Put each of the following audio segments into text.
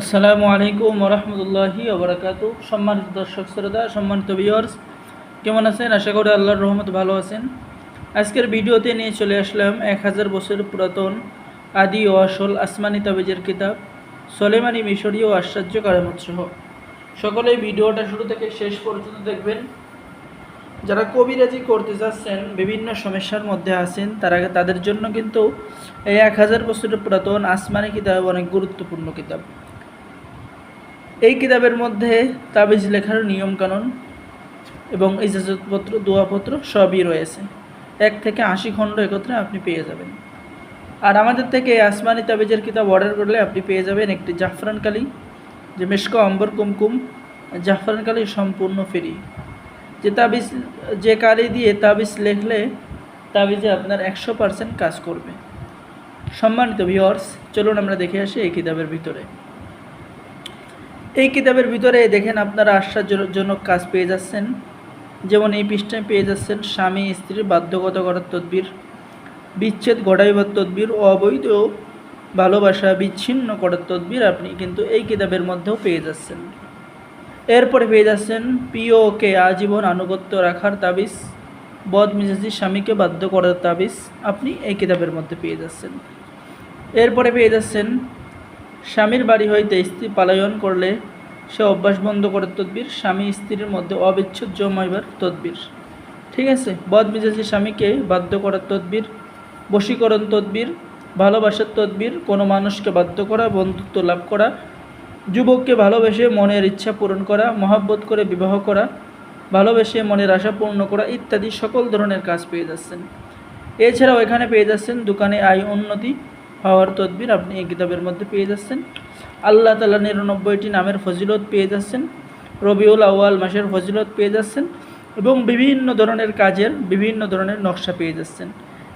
আসসালামু আলাইকুম রহমতুল্লাহি ওবরাকাতু। সম্মানিত দর্শক শ্রোতা, সম্মানিত ভিউয়ার্স কেমন আছেন? আশা করি আল্লাহর রহমত ভালো আছেন। আজকের ভিডিওতে নিয়ে চলে আসলাম এক হাজার বছর পুরাতন আদি ও আসল আসমানি তাবিজের কিতাব, সলেমানি মিশরীয় ও আশ্চর্য কারামত সহ সকলেই ভিডিওটা শুরু থেকে শেষ পর্যন্ত দেখবেন। যারা কবিরাজি করতে চাচ্ছেন বিভিন্ন সমস্যার মধ্যে আছেন, তারা তাদের জন্য কিন্তু এই এক হাজার বছরের পুরাতন আসমানি কিতাব অনেক গুরুত্বপূর্ণ কিতাব। এই কিতাবের মধ্যে তাবিজ লেখার নিয়মকানুন এবং ইজাজতপত্র, দোয়াপত্র সবই রয়েছে। এক থেকে আশি খণ্ড একত্রে আপনি পেয়ে যাবেন। আর আমাদের থেকে আসমানি তাবিজের কিতাব অর্ডার করলে আপনি পেয়ে যাবেন একটি জাফরান কালি, যে মেশক অম্বর কুমকুম, জাফরান কালি সম্পূর্ণ ফ্রি যে তাবিজ, যে কালি দিয়ে তাবিজ লেখলে তাবিজে আপনার একশো পার্সেন্ট কাজ করবে। সম্মানিত ভিওর্স চলুন আমরা দেখে আসি এই কিতাবের ভিতরে। এই কিতাবের ভিতরে দেখেন আপনারা আশ্চর্যজনক কাজ পেয়ে যাচ্ছেন। যেমন এই পৃষ্ঠায় পেয়ে যাচ্ছেন, স্বামী স্ত্রীর বাধ্যগত করার তদবির, বিচ্ছেদ ঘটাইবার তদবির, অবৈধ ভালোবাসা বিচ্ছিন্ন করার তদবির আপনি কিন্তু এই কিতাবের মধ্যেও পেয়ে যাচ্ছেন। এরপরে পেয়ে যাচ্ছেন, পিওকে আজীবন আনুগত্য রাখার তাবিজ বদ বদমিজাজি স্বামীকে বাধ্য করার তাবিজ, আপনি এই কিতাবের মধ্যে পেয়ে যাচ্ছেন। এরপরে পেয়ে যাচ্ছেন স্বামীর বাড়ি হইতে স্ত্রী পালায়ন করলে সে অভ্যাস বন্ধ করার তদবির, স্বামী স্ত্রীর মধ্যে অবিচ্ছেদ জমাইবার তদবির। ঠিক আছে? বদমিজাজি স্বামীকে বাধ্য করার তদবির, বশীকরণ তদবির, ভালোবাসার তদবির, কোনো মানুষকে বাধ্য করা, বন্ধুত্ব লাভ করা, যুবককে ভালোবেসে মনের ইচ্ছা পূরণ করা, মহাব্বত করে বিবাহ করা, ভালোবেসে মনের আশা পূর্ণ করা ইত্যাদি সকল ধরনের কাজ পেয়ে যাচ্ছেন। এছাড়াও এখানে পেয়ে যাচ্ছেন দোকানে আয় উন্নতি হওয়ার তদবির আপনি এই কিতাবের মধ্যে পেয়ে যাচ্ছেন। আল্লাহ তালা নিরানব্বইটি নামের ফজিলত পেয়ে যাচ্ছেন। রবিউল আউয়াল মাসের ফজিলত পেয়ে যাচ্ছেন এবং বিভিন্ন ধরনের কাজের বিভিন্ন ধরনের নকশা পেয়ে যাচ্ছেন।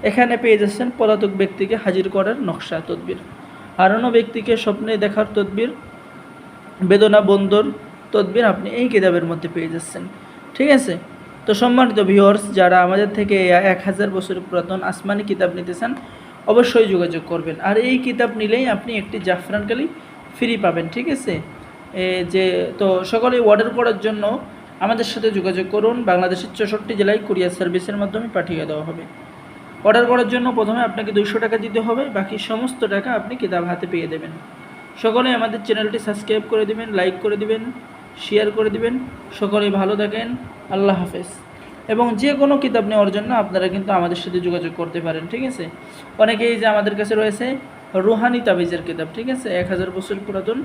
এখানে পেয়ে যাচ্ছেন পলাতক ব্যক্তিকে হাজির করার নকশা তদবির, হারানো ব্যক্তিকে স্বপ্নে দেখার তদবির, বেদনা বন্দর তদবির আপনি এই কিতাবের মধ্যে পেয়ে যাচ্ছেন। ঠিক আছে? তো সম্মানিত ভিউয়ার্স যারা আমাদের থেকে এক হাজার বছর পুরাতন আসমানি কিতাব নিতে চান অবশ্যই যোগাযোগ করবেন। আর এই কিতাব নিলেই আপনি একটি জাফরানকালি ফ্রি পাবেন, ঠিক আছে? যে, তো সকলেই অর্ডার করার জন্য আমাদের সাথে যোগাযোগ করুন। বাংলাদেশের চৌষট্টি জেলায় কুরিয়ার সার্ভিসের মাধ্যমে পাঠিয়ে দেওয়া হবে। অর্ডার করার জন্য প্রথমে আপনাকে দুশো টাকা দিতে হবে, বাকি সমস্ত টাকা আপনি কিতাব হাতে পেয়ে দেবেন। সকলে আমাদের চ্যানেলটি সাবস্ক্রাইব করে দিবেন লাইক করে দিবেন শেয়ার করে দিবেন। সকলেই ভালো থাকেন, আল্লাহ হাফেজ। এবং যে কোনো কিতাব নেওয়ার জন্য আপনারা কিন্তু আমাদের সাথে যোগাযোগ করতে পারেন, ঠিক আছে? অনেকেই যে আমাদের কাছে রয়েছে রুহানি তাবিজের কিতাব, ঠিক আছে? এক হাজার বছর পুরাতন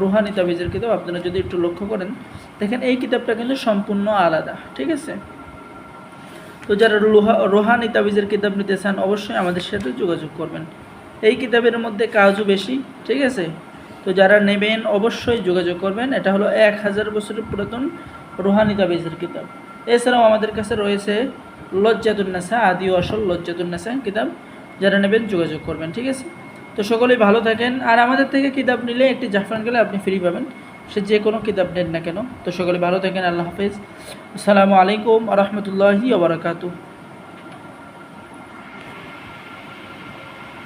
রুহানি তাবিজের কিতাব, আপনারা যদি একটু লক্ষ্য করেন, দেখেন এই কিতাবটা কিন্তু সম্পূর্ণ আলাদা, ঠিক আছে? তো যারা রোহানি তাবিজের কিতাব নিতে চান, অবশ্যই আমাদের সাথে যোগাযোগ করবেন। এই কিতাবের মধ্যে কাজও বেশি, ঠিক আছে? তো যারা নেবেন, অবশ্যই যোগাযোগ করবেন। এটা হলো এক হাজার বছরের পুরাতন রোহানি তাবিজের কিতাব। এছাড়াও আমাদের কাছে রয়েছে লজ্জাতুন্নাসা, আদি আসল লজ্জাতুন্নাসা কিতাব, যারা নেবেন যোগাযোগ করবেন, ঠিক আছে? তো সকলেই ভালো থাকেন। আর আমাদের থেকে কিতাব নিলে একটি জাফরান গেলে আপনি ফ্রি পাবেন। সে যে কোনো কিতাব নেন না কেন। তো সকলে ভালো থাকেন, আল্লাহ হাফিজ। আসসালামু আলাইকুম আ রহমতুল্লাহি